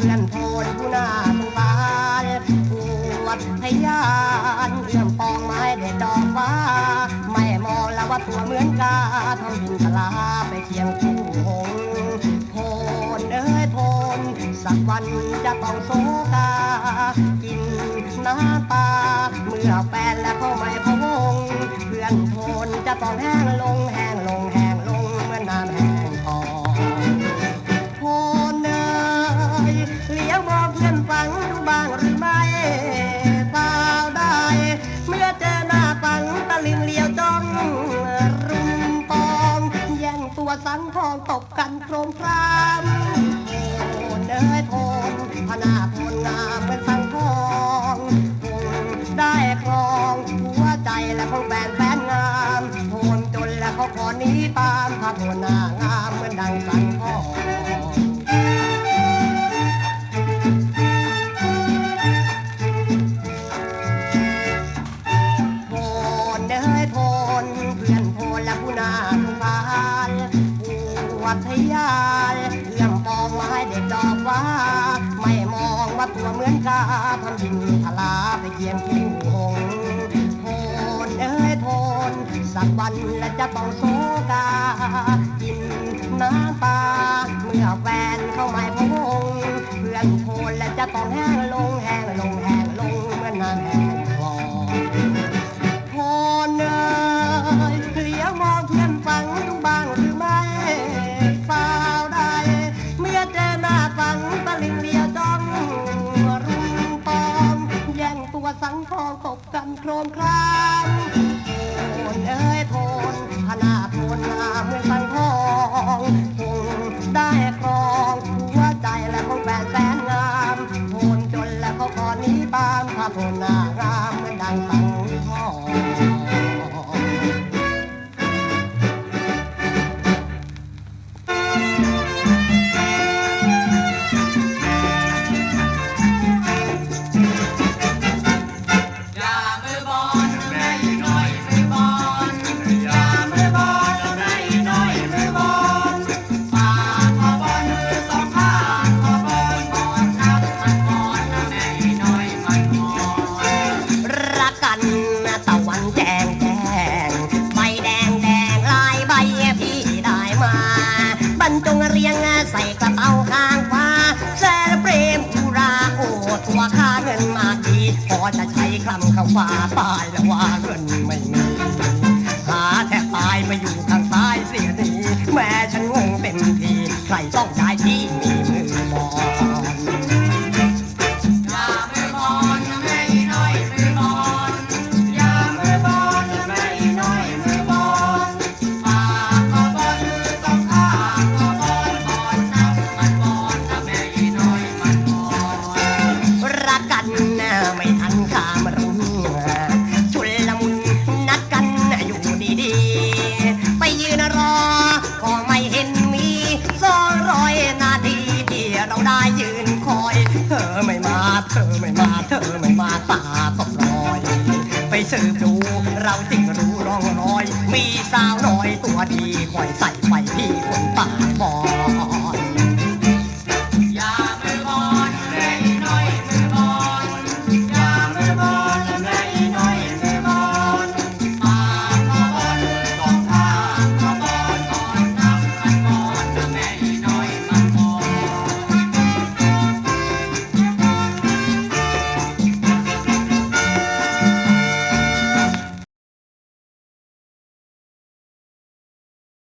เลื่อนโพนผู้หน้าสงบานปวดพยานเรื่องปองไม้เด็ดดอกฟ้า ไม่มองแล้วว่าตัวเหมือนกาทำดินกลาไปเคียงคู่หงโพนเอ้ยโพนสักวันจะต้องโซกา กินน้ำปลาเมื่อแฟนแล้วเขาไม่พงเพื่อนโพนจะต้องแห้งลง วสังทองตบกันโครมครามโอนเนยโพนพนาโพนงามเป็นสังทองคงได้ครองหัวใจและของแฟนแฟนงามโพนจนและเขาขอหนี้ตามพระโพนหน้างามเหมือนดังสัง ยายเอื้อมปองมาให้เด็กดอกฟ้าไม่มองว่าตัวเหมือนกาทำดินทลาไปเกี่ยงคู่หงโพนเอ้ยโพนสักวันและจะต้องโศกากินน้ำตาเมื่อแฟนเข้าไม่พงเพื่อนโพนและจะต้องแห้งลงแห้ง บรรจงเรียงใส่กระเป๋าข้างฟ้าแสนเปรมอุราโอตัวค่าเงินมาทีพอจะใช้คำคำว่าตายแล้วว่าเงินไม่มีหาแทบตายมาอยู่ข้างซ้ายเสียทีแม่ฉันงงเต็มทีใครต้อง ยืนคอย เธอไม่มา เธอไม่มา เธอไม่มาตาต้องรอย ไปสืบดูเราจึงรู้ร่องรอย มีสาวน้อยตัวดีคอยใส่ไฟที่คนตาบอด